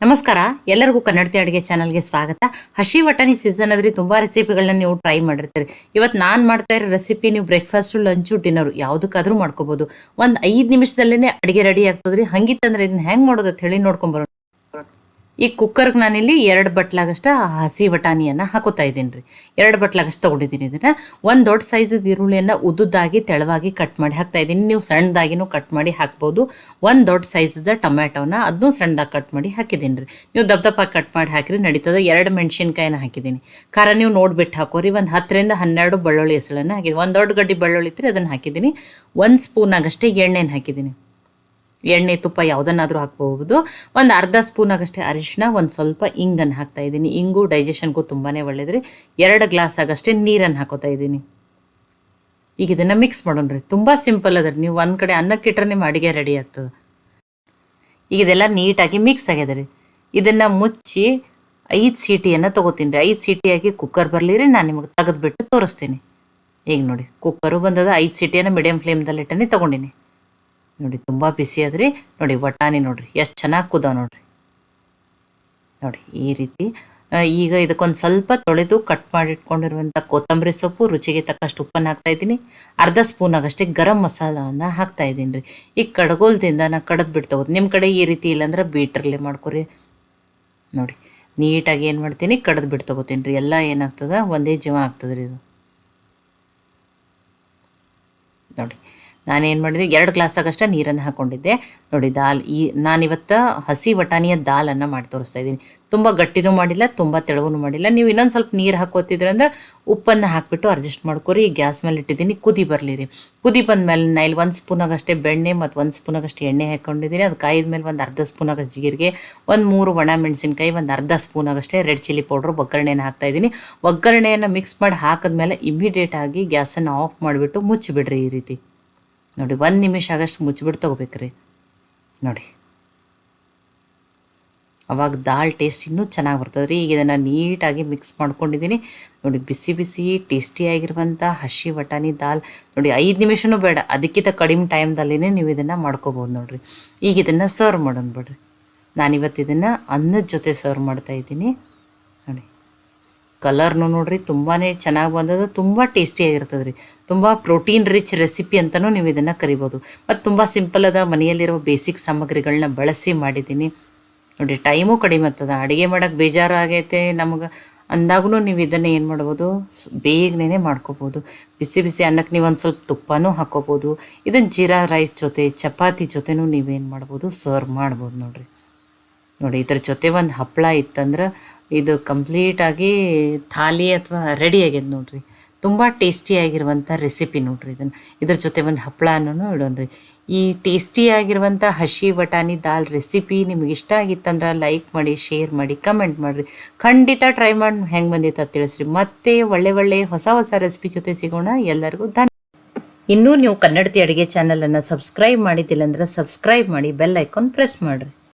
ನಮಸ್ಕಾರ. ಎಲ್ಲರಿಗೂ ಕನ್ನಡತಿ ಅಡುಗೆ ಚಾನಲ್ಗೆ ಸ್ವಾಗತ. ಹಸಿ ವಟಾಣಿ ಸೀಸನ್ ಅದ್ರಿ ತುಂಬಾ ರೆಸಿಪಿಗಳನ್ನ ನೀವು ಟ್ರೈ ಮಾಡಿರ್ತೀರಿ. ಇವತ್ತು ನಾನು ಮಾಡ್ತಾ ಇರೋ ರೆಸಿಪಿ ನೀವು ಬ್ರೇಕ್ಫಾಸ್ಟು ಲಂಚು ಡಿನ್ನರು ಯಾವುದಕ್ಕಾದ್ರೂ ಮಾಡ್ಕೋಬೋದು. ಒಂದು ಐದು ನಿಮಿಷದಲ್ಲೇ ಅಡುಗೆ ರೆಡಿ ಆಗ್ತದ್ರಿ. ಹಂಗಿತ್ತಂದ್ರೆ ಇದನ್ನ ಹೆಂಗೆ ಮಾಡೋದು ಅಂತ ಹೇಳಿ ನೋಡ್ಕೊಂಬರೋಣ ಈ ಕುಕ್ಕರ್ಗೆ ನಾನಿಲ್ಲಿ ಎರಡು ಬಟ್ಲಾಗಷ್ಟು ಹಸಿ ಬಟಾಣಿಯನ್ನು ಹಾಕೋತಾ ಇದ್ದೀನಿ ರೀ ಎರಡು ಬಟ್ಲಾಗಷ್ಟು ತೊಗೊಂಡಿದ್ದೀನಿ ಇದನ್ನು. ಒಂದು ದೊಡ್ಡ ಸೈಜದ ಈರುಳ್ಳಿಯನ್ನು ಉದ್ದುದ್ದಾಗಿ, ತೆಳವಾಗಿ ಕಟ್ ಮಾಡಿ ಹಾಕ್ತಾ ಇದ್ದೀನಿ. ನೀವು ಸಣ್ಣದಾಗಿನೂ ಕಟ್ ಮಾಡಿ ಹಾಕ್ಬೋದು. ಒಂದು ದೊಡ್ಡ ಸೈಜದ ಟೊಮ್ಯಾಟೋನ ಅದನ್ನೂ ಸಣ್ಣದಾಗಿ ಕಟ್ ಮಾಡಿ ಹಾಕಿದ್ದೀನಿ ರೀ ನೀವು ದಪ್ಪ ದಪ್ಪಾಗಿ ಕಟ್ ಮಾಡಿ ಹಾಕಿರಿ, ನಡೀತದೆ. ಎರಡು ಮೆಣಸಿನ್ಕಾಯಿನ ಹಾಕಿದ್ದೀನಿ. ಖಾರ ನೀವು ನೋಡ್ಬಿಟ್ಟು ಹಾಕೋರಿ. ಒಂದು ಹತ್ತರಿಂದ ಹನ್ನೆರಡು ಬೆಳ್ಳುಳ್ಳಿ ಹೆಸಳನ್ನು ಹಾಕಿದ್ದೀನಿ. ಒಂದು ದೊಡ್ಡ ಗಡ್ಡಿ ಬೆಳ್ಳುಳ್ಳಿ ಇತ್ತು ಅದನ್ನು ಹಾಕಿದ್ದೀನಿ. ಒಂದು ಸ್ಪೂನ್ ಆಗಷ್ಟೇ ಎಣ್ಣೆನ ಹಾಕಿದ್ದೀನಿ. ಎಣ್ಣೆ ತುಪ್ಪ ಯಾವುದನ್ನಾದರೂ ಹಾಕ್ಬೋದು ಒಂದು ಅರ್ಧ ಸ್ಪೂನ್ ಆಗಷ್ಟೇ ಅರಿಶಿನ ಒಂದು ಸ್ವಲ್ಪ ಇಂಗನ್ನು ಹಾಕ್ತಾ ಇದ್ದೀನಿ. ಇಂಗು ಡೈಜೆಷನ್ಗೂ ತುಂಬಾ ಒಳ್ಳೆಯದ್ರಿ ಎರಡು ಗ್ಲಾಸ್ ಆಗಷ್ಟೇ ನೀರನ್ನು ಹಾಕೋತಾ ಇದ್ದೀನಿ. ಈಗ ಇದನ್ನು ಮಿಕ್ಸ್ ಮಾಡೋಣ ರೀ ತುಂಬ ಸಿಂಪಲ್ ಅದ ನೀವು ಒಂದು ಕಡೆ ಅನ್ನಕ್ಕಿಟ್ರೆ ನಿಮ್ಮ ಅಡುಗೆ ರೆಡಿ ಆಗ್ತದೆ. ಈಗ ಇದೆಲ್ಲ ನೀಟಾಗಿ ಮಿಕ್ಸ್ ಆಗ್ಯದ ರೀ ಇದನ್ನು ಮುಚ್ಚಿ ಐದು ಸೀಟಿಯನ್ನು ತೊಗೋತೀನಿ ರೀ. ಐದು ಸೀಟಿಯಾಗಿ ಕುಕ್ಕರ್ ಬರಲಿ ರೀ. ನಾನು ನಿಮಗೆ ತೆಗೆದುಬಿಟ್ಟು ತೋರಿಸ್ತೀನಿ. ಈಗ ನೋಡಿ ಕುಕ್ಕರು ಬಂದದ ಐದು ಸೀಟಿಯನ್ನು ಮೀಡಿಯಮ್ ಫ್ಲೇಮ್ದಲ್ಲಿ ಇಟ್ಟನೆ ತೊಗೊಂಡಿನಿ. ನೋಡಿ, ತುಂಬ ಬಿಸಿ ಅದ್ರಿ ನೋಡಿ, ವಟಾಣಿ ನೋಡ್ರಿ, ಎಷ್ಟು ಚೆನ್ನಾಗಿ ಕುದಾವ ನೋಡ್ರಿ. ನೋಡಿ, ಈ ರೀತಿ. ಈಗ ಇದಕ್ಕೊಂದು ಸ್ವಲ್ಪ ತೊಳೆದು ಕಟ್ ಮಾಡಿಟ್ಕೊಂಡಿರುವಂಥ ಕೊತ್ತಂಬರಿ ಸೊಪ್ಪು, ರುಚಿಗೆ ತಕ್ಕಷ್ಟು ಉಪ್ಪನ್ನು ಹಾಕ್ತಾ ಇದ್ದೀನಿ. ಅರ್ಧ ಸ್ಪೂನ್ ಆಗಷ್ಟೇ ಗರಂ ಮಸಾಲಾನ ಹಾಕ್ತಾ ಇದ್ದೀನಿ. ರೀ ಈ ಕಡಗೋಲ್ದಿಂದ ನಾ ಕಡದ್ ಬಿಟ್ಟು ತಗೋದು ನಿಮ್ಮ ಕಡೆ ಈ ರೀತಿ ಇಲ್ಲಾಂದ್ರೆ ಬೀಟ್ರಲ್ಲಿ ಮಾಡ್ಕೊರಿ. ನೋಡಿ, ನೀಟಾಗಿ ಏನು ಮಾಡ್ತೀನಿ, ಕಡದ್ ಬಿಟ್ಟು ತಗೋತೀನಿ ರೀ. ಎಲ್ಲ ಏನಾಗ್ತದ? ಒಂದೇ ಜೀವ ಆಗ್ತದ್ರಿ ಇದು. ನೋಡಿ ನಾನೇನು ಮಾಡಿದೆ ಎರಡು ಗ್ಲಾಸ್ ಆಗಷ್ಟೇ ನೀರನ್ನು ಹಾಕ್ಕೊಂಡಿದ್ದೆ ನೋಡಿ, ದಾಲ್ ಈ ನಾನಿವತ್ತು ಹಸಿ ವಟಾಣಿಯ ದಾಲನ್ನು ಮಾಡಿ ತೋರಿಸ್ತಾ ಇದ್ದೀನಿ. ತುಂಬ ಗಟ್ಟಿನೂ ಮಾಡಿಲ್ಲ, ತುಂಬ ತೆಳಗೂ ಮಾಡಿಲ್ಲ. ನೀವು ಇನ್ನೊಂದು ಸ್ವಲ್ಪ ನೀರು ಹಾಕೋತಿದ್ರೆ ಅಂದ್ರೆ ಉಪ್ಪನ್ನು ಹಾಕಿಬಿಟ್ಟು ಅಡ್ಜಸ್ಟ್ ಮಾಡ್ಕೊರಿ. ಗ್ಯಾಸ್ ಮೇಲೆ ಇಟ್ಟಿದ್ದೀನಿ, ಕುದಿ ಬರಲಿ ರೀ ಕುದಿ ಬಂದಮೇಲೆ ನಾ ಇಲ್ಲಿ ಒಂದು ಸ್ಪೂನಾಗಷ್ಟೇ ಬೆಣ್ಣೆ ಮತ್ತು ಒಂದು ಸ್ಪೂನಾಗಷ್ಟೇ ಎಣ್ಣೆ ಹಾಕ್ಕೊಂಡಿದ್ದೀನಿ ಅದು ಕಾಯಿದ ಮೇಲೆ ಒಂದು ಅರ್ಧ ಸ್ಪೂನಾಗಷ್ಟು ಜೀರಿಗೆ, ಒಂದು ಮೂರು ಒಣ ಮೆಣಸಿನ್ಕಾಯಿ, ಒಂದು ಅರ್ಧ ಸ್ಪೂನಾಗಷ್ಟೇ ರೆಡ್ ಚಿಲ್ಲಿ ಪೌಡ್ರ್ ಒಗ್ಗರಣೆಯನ್ನು ಹಾಕ್ತಾ ಇದ್ದೀನಿ. ಒಗ್ಗರಣೆಯನ್ನು ಮಿಕ್ಸ್ ಮಾಡಿ ಹಾಕಿದ್ಮೇಲೆ ಇಮಿಡಿಯೇಟಾಗಿ ಗ್ಯಾಸನ್ನು ಆಫ್ ಮಾಡಿಬಿಟ್ಟು ಮುಚ್ಚಿಬಿಡ್ರಿ ಈ ರೀತಿ. ನೋಡಿ, ಒಂದು ನಿಮಿಷ ಆಗಷ್ಟು ಮುಚ್ಚಿಬಿಟ್ಟು ತೊಗೋಬೇಕ್ರಿ. ನೋಡಿ. ಅವಾಗ ದಾಲ್ ಟೇಸ್ಟ್ ಇನ್ನೂ ಚೆನ್ನಾಗಿ ಬರ್ತದೆ ರೀ. ಈಗ ಇದನ್ನು ನೀಟಾಗಿ ಮಿಕ್ಸ್ ಮಾಡ್ಕೊಂಡಿದ್ದೀನಿ ನೋಡಿ, ಬಿಸಿ ಬಿಸಿ ಟೇಸ್ಟಿಯಾಗಿರುವಂಥ ಹಸಿ ಬಟಾಣಿ ದಾಲ್. ನೋಡಿ, ಐದು ನಿಮಿಷನೂ ಬೇಡ. ಅದಕ್ಕಿಂತ ಕಡಿಮೆ ಟೈಮ್ದಲ್ಲೇ ನೀವು ಇದನ್ನು ಮಾಡ್ಕೋಬೋದು ನೋಡಿರಿ. ಈಗ ಇದನ್ನು ಸರ್ವ್ ಮಾಡೋಣ ಬಿಡ್ರಿ. ನಾನಿವತ್ತು ಇದನ್ನು ಅನ್ನದ ಜೊತೆ ಸರ್ವ್ ಮಾಡ್ತಾ ಇದ್ದೀನಿ. ನೋಡಿ ಕಲರ್ನು ನೋಡ್ರಿ ತುಂಬಾ ಚೆನ್ನಾಗಿ ಬಂದದ ತುಂಬ ಟೇಸ್ಟಿಯಾಗಿರ್ತದೆ ರೀ. ತುಂಬ ಪ್ರೋಟೀನ್ ರಿಚ್ ರೆಸಿಪಿ ಅಂತಲೂ ನೀವು ಇದನ್ನು ಕರಿಬೋದು. ಮತ್ತು ತುಂಬ ಸಿಂಪಲ್ ಅದ, ಮನೆಯಲ್ಲಿರೋ ಬೇಸಿಕ್ ಸಾಮಗ್ರಿಗಳನ್ನ ಬಳಸಿ ಮಾಡಿದ್ದೀನಿ. ನೋಡಿ ಟೈಮು ಕಡಿಮೆ ಆಗ್ತದೆ. ಅಡುಗೆ ಮಾಡೋಕ್ಕೆ ಬೇಜಾರು ಆಗೈತೆ ನಮಗೆ. ಅಂದಾಗೂ ನೀವು ಇದನ್ನು ಏನು ಮಾಡ್ಬೋದು ಬೇಗನೆ ಮಾಡ್ಕೋಬೋದು. ಬಿಸಿ ಬಿಸಿ ಅನ್ನಕ್ಕೆ ನೀವು ಒಂದು ಸ್ವಲ್ಪ ತುಪ್ಪನೂ ಹಾಕ್ಕೋಬೋದು ಇದನ್ನು ಜೀರಾ ರೈಸ್ ಜೊತೆ, ಚಪಾತಿ ಜೊತೆನೂ ನೀವೇನು ಮಾಡ್ಬೋದು ಸರ್ವ್ ಮಾಡ್ಬೋದು ನೋಡಿರಿ. ನೋಡಿ, ಇದ್ರ ಜೊತೆ ಒಂದು ಹಪ್ಪಳ ಇತ್ತಂದ್ರೆ ಇದು ಕಂಪ್ಲೀಟಾಗಿ ಥಾಲಿ ಅಥವಾ ರೆಡಿ ಆಗ್ಯದ ನೋಡ್ರಿ. ತುಂಬ ಟೇಸ್ಟಿಯಾಗಿರುವಂಥ ರೆಸಿಪಿ ನೋಡ್ರಿ ಇದನ್ನು. ಇದ್ರ ಜೊತೆ ಒಂದು ಹಪ್ಪಳನೂ ಇಡೋಣ್ರಿ ಈ ಟೇಸ್ಟಿಯಾಗಿರುವಂಥ ಹಸಿ ಬಟಾಣಿ ದಾಲ್ ರೆಸಿಪಿ ನಿಮ್ಗೆ ಇಷ್ಟ ಆಗಿತ್ತಂದ್ರೆ ಲೈಕ್ ಮಾಡಿ, ಶೇರ್ ಮಾಡಿ, ಕಮೆಂಟ್ ಮಾಡಿರಿ. ಖಂಡಿತ ಟ್ರೈ ಮಾಡಿ, ಹೆಂಗೆ ಬಂದಿತ್ತು ತಿಳಿಸ್ರಿ. ಮತ್ತೆ ಒಳ್ಳೆ ಒಳ್ಳೆ ಹೊಸ ಹೊಸ ರೆಸಿಪಿ ಜೊತೆ ಸಿಗೋಣ. ಎಲ್ಲರಿಗೂ ಧನ್ಯ ಇನ್ನೂ ನೀವು ಕನ್ನಡತಿ ಅಡುಗೆ ಚಾನಲನ್ನು ಸಬ್ಸ್ಕ್ರೈಬ್ ಮಾಡಿದ್ದಿಲ್ಲ ಅಂದ್ರೆ ಸಬ್ಸ್ಕ್ರೈಬ್ ಮಾಡಿ, ಬೆಲ್ ಐಕಾನ್ ಪ್ರೆಸ್ ಮಾಡಿರಿ.